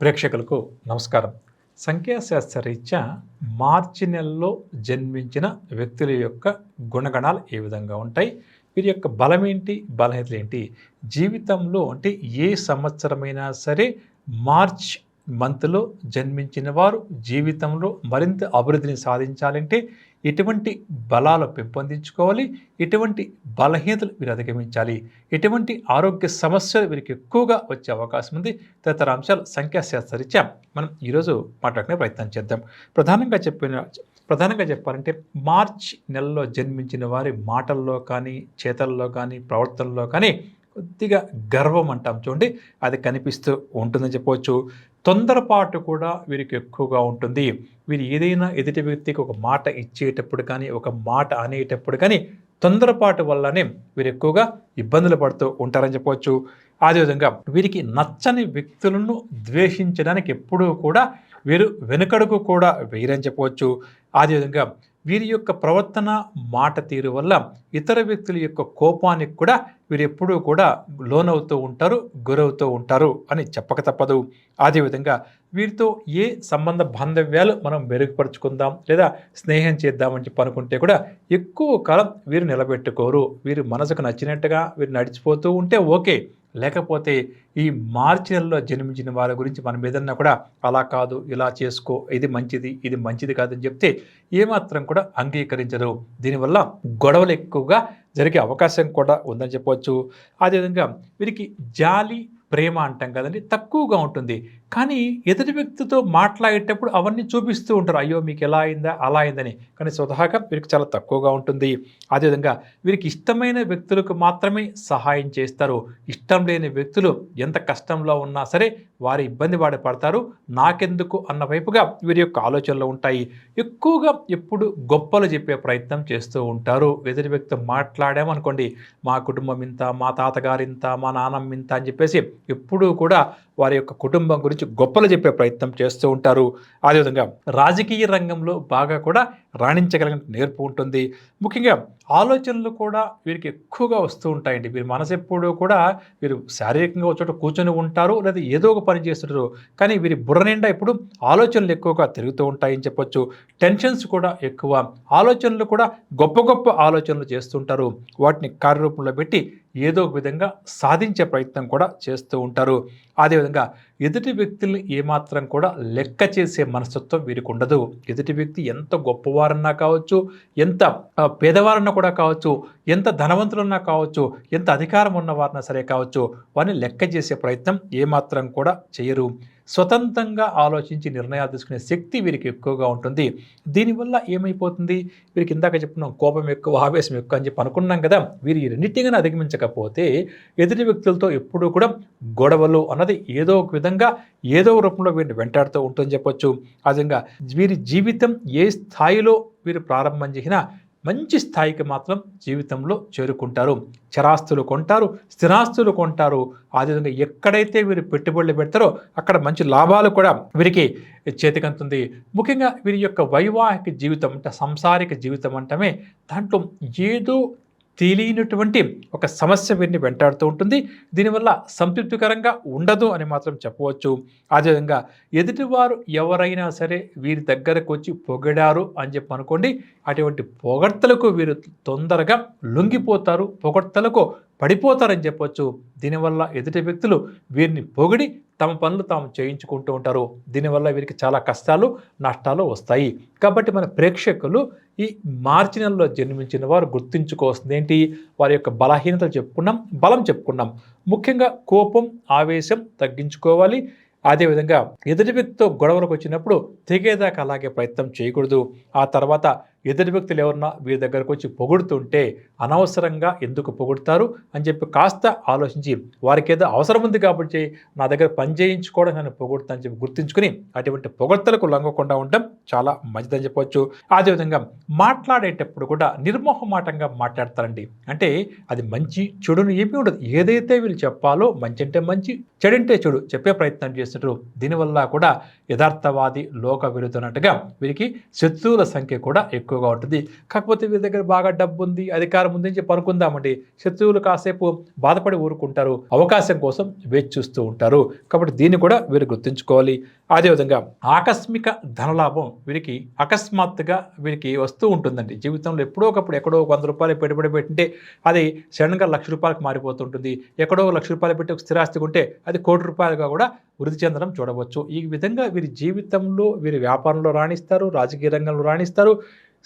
ప్రేక్షకులకు నమస్కారం. సంఖ్యాశాస్త్ర రీత్యా మార్చి నెలలో జన్మించిన వ్యక్తుల యొక్క గుణగణాలు ఏ విధంగా ఉంటాయి? వీరి యొక్క బలం ఏంటి? బలహీనతలు ఏంటి? జీవితంలో అంటే ఏ సంవత్సరమైనా సరే మార్చ్ మంత్లో జన్మించిన వారు జీవితంలో మరింత అభివృద్ధిని సాధించాలంటే ఎటువంటి బలాలు పెంపొందించుకోవాలి? ఎటువంటి బలహీనతలు వీరు అధిగమించాలి? ఎటువంటి ఆరోగ్య సమస్యలు వీరికి ఎక్కువగా వచ్చే అవకాశం ఉంది? తదితర అంశాలు సంఖ్యాశాస్త్రరీత్యా మనం ఈరోజు మాట్లాడుకునే ప్రయత్నం చేద్దాం. ప్రధానంగా చెప్పిన ప్రధానంగా చెప్పాలంటే మార్చ్ నెలలో జన్మించిన వారి మాటల్లో కానీ చేతల్లో కానీ ప్రవర్తనలో కానీ కొద్దిగా గర్వం అంటాం చూడండి. అది కనిపిస్తూ ఉంటుందని చెప్పవచ్చు. తొందరపాటు కూడా వీరికి ఎక్కువగా ఉంటుంది. వీరు ఏదైనా ఎదుటి వ్యక్తికి ఒక మాట ఇచ్చేటప్పుడు కానీ ఒక మాట అనేటప్పుడు కానీ తొందరపాటు వల్లనే వీరు ఎక్కువగా ఇబ్బందులు పడుతూ ఉంటారని చెప్పవచ్చు. అదేవిధంగా వీరికి నచ్చని వ్యక్తులను ద్వేషించడానికి ఎప్పుడూ కూడా వీరు వెనుకడుగు కూడా వేయరని చెప్పవచ్చు. అదేవిధంగా వీరి యొక్క ప్రవర్తన మాట తీరు వల్ల ఇతర వ్యక్తుల యొక్క కోపానికి కూడా వీరు ఎప్పుడూ కూడా లోనవుతూ ఉంటారు గురవుతూ ఉంటారు అని చెప్పక తప్పదు. అదేవిధంగా వీరితో ఏ సంబంధ బాంధవ్యాలు మనం మెరుగుపరుచుకుందాం లేదా స్నేహం చేద్దామని చెప్పి అనుకుంటే కూడా ఎక్కువ కాలం వీరు నిలబెట్టుకోరు. వీరు మనసుకు నచ్చినట్టుగా వీరు నడిచిపోతూ ఉంటే ఓకే. లేకపోతే ఈ మార్చి నెలలో జన్మించిన వారి గురించి మనం ఏదన్నా కూడా అలా కాదు ఇలా చేసుకో ఇది మంచిది ఇది మంచిది కాదని చెప్తే ఏమాత్రం కూడా అంగీకరించరు. దీనివల్ల గొడవలు ఎక్కువగా జరిగే అవకాశం కూడా ఉందని చెప్పవచ్చు అదేవిధంగా వీరికి జాలి ప్రేమ అంటాం కదండి తక్కువగా ఉంటుంది. కానీ ఎదుటి వ్యక్తితో మాట్లాడేటప్పుడు అవన్నీ చూపిస్తూ ఉంటారు. అయ్యో మీకు ఎలా అయిందా అలా అయిందని. కానీ స్వతహాగా వీరికి చాలా తక్కువగా ఉంటుంది. అదేవిధంగా వీరికి ఇష్టమైన వ్యక్తులకు మాత్రమే సహాయం చేస్తారు. ఇష్టం లేని వ్యక్తులు ఎంత కష్టంలో ఉన్నా సరే వారి ఇబ్బంది వాడి పడతారు. నాకెందుకు అన్న వైపుగా వీరి యొక్క ఆలోచనలు ఉంటాయి. ఎక్కువగా ఎప్పుడు గొప్పలు చెప్పే ప్రయత్నం చేస్తూ ఉంటారు. ఎదుటి వ్యక్తి మాట్లాడామనుకోండి మా కుటుంబం ఇంత మా తాతగారు ఇంత మా నాన్నమ్మ ఇంత అని చెప్పేసి ఎప్పుడూ కూడా వారి యొక్క కుటుంబం గురించి గొప్పలు చెప్పే ప్రయత్నం చేస్తూ ఉంటారు. అదేవిధంగా రాజకీయ రంగంలో బాగా కూడా రాణించగలిగిన నేర్పు ఉంటుంది. ముఖ్యంగా ఆలోచనలు కూడా వీరికి ఎక్కువగా వస్తూ ఉంటాయండి. వీరి మనసు ఎప్పుడూ కూడా వీరు శారీరకంగా చోట కూర్చొని ఉంటారు లేదా ఏదో ఒక పని చేస్తుంటారు. కానీ వీరి బుర్ర నిండా ఇప్పుడు ఆలోచనలు ఎక్కువగా తిరుగుతూ ఉంటాయని చెప్పొచ్చు. టెన్షన్స్ కూడా ఎక్కువ. ఆలోచనలు కూడా గొప్ప గొప్ప ఆలోచనలు చేస్తుంటారు వాటిని కార్యరూపంలో పెట్టి ఏదో ఒక విధంగా సాధించే ప్రయత్నం కూడా చేస్తూ ఉంటారు. అదేవిధంగా ఎదుటి వ్యక్తుల్ని ఏమాత్రం కూడా లెక్క చేసే మనస్తత్వం వీరికి ఉండదు. ఎదుటి వ్యక్తి ఎంత గొప్పవారన్నా కావచ్చు ఎంత పేదవారన్నా కూడా కావచ్చు ఎంత ధనవంతులన్నా కావచ్చు ఎంత అధికారం ఉన్నవారన్నా సరే కావచ్చు వారిని లెక్క చేసే ప్రయత్నం ఏమాత్రం కూడా చేయరు. స్వతంత్రంగా ఆలోచించి నిర్ణయాలు తీసుకునే శక్తి వీరికి ఎక్కువగా ఉంటుంది. దీనివల్ల ఏమైపోతుంది? వీరికి ఇందాక చెప్పుకున్నాం కోపం ఎక్కువ ఆవేశం ఎక్కువ అని చెప్పి అనుకున్నాం కదా. వీరు ఈ అధిగమించకపోతే ఎదుటి వ్యక్తులతో ఎప్పుడూ కూడా గొడవలు అన్నది ఏదో ఒక విధంగా ఏదో రూపంలో వీరిని వెంటాడుతూ ఉంటుందని చెప్పొచ్చు. ఆ విధంగా వీరి జీవితం ఏ స్థాయిలో వీరు ప్రారంభం చేసినా మంచి స్థాయికి మాత్రం జీవితంలో చేరుకుంటారు. చరాస్తులు కొంటారు స్థిరాస్తులు కొంటారు. అదేవిధంగా ఎక్కడైతే వీరు పెట్టుబడులు పెడతారో అక్కడ మంచి లాభాలు కూడా వీరికి చేతికంతుంది. ముఖ్యంగా వీరి యొక్క వైవాహిక జీవితం అంటే సంసారిక జీవితం అంటమే దాంట్లో ఏదో తెలియనటువంటి ఒక సమస్య వీరిని వెంటాడుతూ ఉంటుంది. దీనివల్ల సంతృప్తికరంగా ఉండదు అని మాత్రం చెప్పవచ్చు. అదేవిధంగా ఎదుటివారు ఎవరైనా సరే వీరి దగ్గరకు వచ్చి పొగిడారు అని చెప్పి అనుకోండి అటువంటి పొగడ్తలకు వీరు తొందరగా లొంగిపోతారు పొగడ్తలకు పడిపోతారని చెప్పొచ్చు. దీనివల్ల ఎదుటి వ్యక్తులు వీరిని పొగిడి తమ పనులు తాము చేయించుకుంటూ ఉంటారు. దీనివల్ల వీరికి చాలా కష్టాలు నష్టాలు వస్తాయి. కాబట్టి మన ప్రేక్షకులు ఈ మార్చి నెలలో జన్మించిన వారు గుర్తుంచుకోవాల్సింది ఏంటి? వారి యొక్క బలహీనతలు చెప్పుకున్నాం బలం చెప్పుకున్నాం. ముఖ్యంగా కోపం ఆవేశం తగ్గించుకోవాలి. అదేవిధంగా ఎదుటి వ్యక్తితో గొడవలకు వచ్చినప్పుడు తెగేదాకా అలాగే ప్రయత్నం చేయకూడదు. ఆ తర్వాత ఎదుటి వ్యక్తులు ఎవరన్నా వీరి దగ్గరకు వచ్చి పొగుడుతుంటే అనవసరంగా ఎందుకు పొగుడుతారు అని చెప్పి కాస్త ఆలోచించి వారికి ఏదో అవసరం ఉంది కాబట్టి నా దగ్గర పని చేయించుకోవడం నన్ను పొగుడుతా అని చెప్పి గుర్తుంచుకుని అటువంటి పొగడ్తలకు లొంగకుండా ఉండడం చాలా మంచిదని చెప్పవచ్చు అదేవిధంగా మాట్లాడేటప్పుడు కూడా నిర్మోహమాటంగా మాట్లాడతారండి. అంటే అది మంచి చెడును ఏమీ ఉండదు. ఏదైతే వీళ్ళు చెప్పాలో మంచి అంటే మంచి చెడంటే చెడు చెప్పే ప్రయత్నం చేసినట్టు దీనివల్ల కూడా యథార్థవాది లోక విరుద్ధనట్టుగా వీరికి శత్రువుల సంఖ్య కూడా ఎక్కువ ఎక్కువగా ఉంటుంది. కాకపోతే వీరి దగ్గర బాగా డబ్బు ఉంది అధికారం ఉంది అని చెప్పి అనుకుందామండి. శత్రువులు కాసేపు బాధపడి ఊరుకుంటారు. అవకాశం కోసం వేచి చూస్తూ ఉంటారు. కాబట్టి దీన్ని కూడా వీరు గుర్తుంచుకోవాలి. అదేవిధంగా ఆకస్మిక ధనలాభం వీరికి అకస్మాత్తుగా వీరికి వస్తూ ఉంటుందండి. జీవితంలో ఎప్పుడో ఒకప్పుడు ఎక్కడో వంద రూపాయలు పెట్టుబడి పెట్టింటే అది సడన్గా లక్ష రూపాయలకు మారిపోతుంటుంది. ఎక్కడో లక్ష రూపాయలు పెట్టి ఒక స్థిరాస్తి ఉంటే అది కోటి రూపాయలుగా కూడా వృద్ధి చెందడం చూడవచ్చు. ఈ విధంగా వీరి జీవితంలో వీరి వ్యాపారంలో రాణిస్తారు రాజకీయ రంగంలో రాణిస్తారు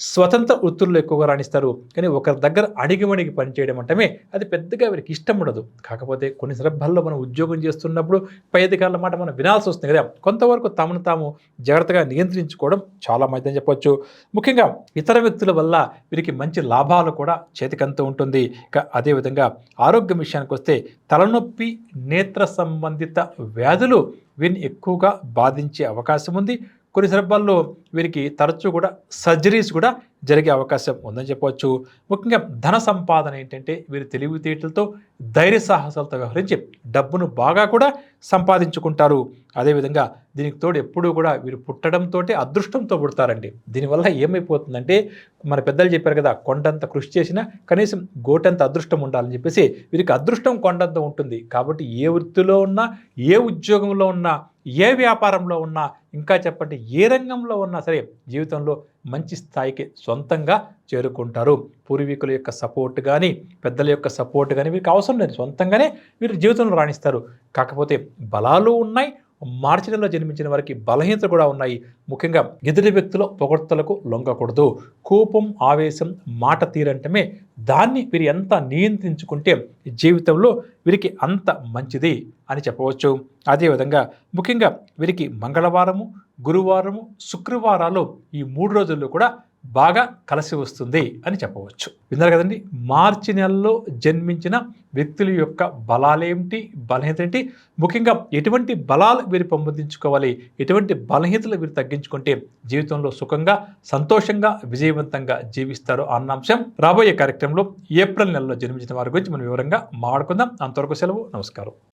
స్వతంత్ర వృత్తుల్లో ఎక్కువగా రాణిస్తారు. కానీ ఒకరి దగ్గర అణిగిమణిగి పనిచేయడం అంటమే అది పెద్దగా వీరికి ఇష్టం ఉండదు. కాకపోతే కొన్ని సందర్భాల్లో మనం ఉద్యోగం చేస్తున్నప్పుడు పై అధికారుల మాట మనం వినాల్సి వస్తుంది కదా. కొంతవరకు తమను తాము జాగ్రత్తగా నియంత్రించుకోవడం చాలా మంచిదని చెప్పొచ్చు. ముఖ్యంగా ఇతర వ్యక్తుల వల్ల వీరికి మంచి లాభాలు కూడా చేతికంతూ ఉంటుంది. ఇక అదేవిధంగా ఆరోగ్యం విషయానికి వస్తే తలనొప్పి నేత్ర సంబంధిత వ్యాధులు వీరిని ఎక్కువగా బాధించే అవకాశం ఉంది కొన్ని సందర్భాల్లో వీరికి తరచూ కూడా సర్జరీస్ కూడా జరిగే అవకాశం ఉందని చెప్పవచ్చు. ముఖ్యంగా ధన సంపాదన ఏంటంటే వీరి తెలివితేటలతో ధైర్య సాహసాలతో వ్యవహరించి డబ్బును బాగా కూడా సంపాదించుకుంటారు. అదేవిధంగా దీనికి తోడు ఎప్పుడూ కూడా వీరు పుట్టడంతో అదృష్టంతో పుడతారండి. దీనివల్ల ఏమైపోతుందంటే మన పెద్దలు చెప్పారు కదా కొండంత కృషి చేసినా కనీసం గోటంత అదృష్టం ఉండాలని చెప్పేసి వీరికి అదృష్టం కొండంత ఉంటుంది. కాబట్టి ఏ వృత్తిలో ఉన్నా ఏ ఉద్యోగంలో ఉన్నా ఏ వ్యాపారంలో ఉన్నా ఇంకా చెప్పండి ఏ రంగంలో ఉన్నా సరే జీవితంలో మంచి స్థాయికి సొంతంగా చేరుకుంటారు. పూర్వీకుల యొక్క సపోర్ట్ కానీ పెద్దల యొక్క సపోర్ట్ కానీ వీరికి అవసరం లేదు. సొంతంగానే వీరు జీవితంలో రాణిస్తారు. కాకపోతే బలాలు ఉన్నాయి మార్చి నెలలో జన్మించిన వారికి బలహీనతలు కూడా ఉన్నాయి. ముఖ్యంగా ఎదుటి వ్యక్తుల పొగడ్తలకు లొంగకూడదు. కోపం ఆవేశం మాట తీరంటమే దాన్ని వీరు ఎంత నియంత్రించుకుంటే జీవితంలో వీరికి అంత మంచిది అని చెప్పవచ్చు. అదేవిధంగా ముఖ్యంగా వీరికి మంగళవారము గురువారము శుక్రవారాలు ఈ మూడు రోజుల్లో కూడా బాగా కలిసి వస్తుంది అని చెప్పవచ్చు. విన్నారు కదండి? మార్చి నెలలో జన్మించిన వ్యక్తుల యొక్క బలాలేమిటి బలహీనత ఏంటి? ముఖ్యంగా ఎటువంటి బలాలు వీరు పెంపొందించుకోవాలి? ఎటువంటి బలహీనతలు వీరు తగ్గించుకుంటే జీవితంలో సుఖంగా సంతోషంగా విజయవంతంగా జీవిస్తారు అన్న అంశం రాబోయే కార్యక్రమంలో ఏప్రిల్ నెలలో జన్మించిన వారి గురించి మనం వివరంగా మాట్లాడుకుందాం. అంతవరకు సెలవు. నమస్కారం.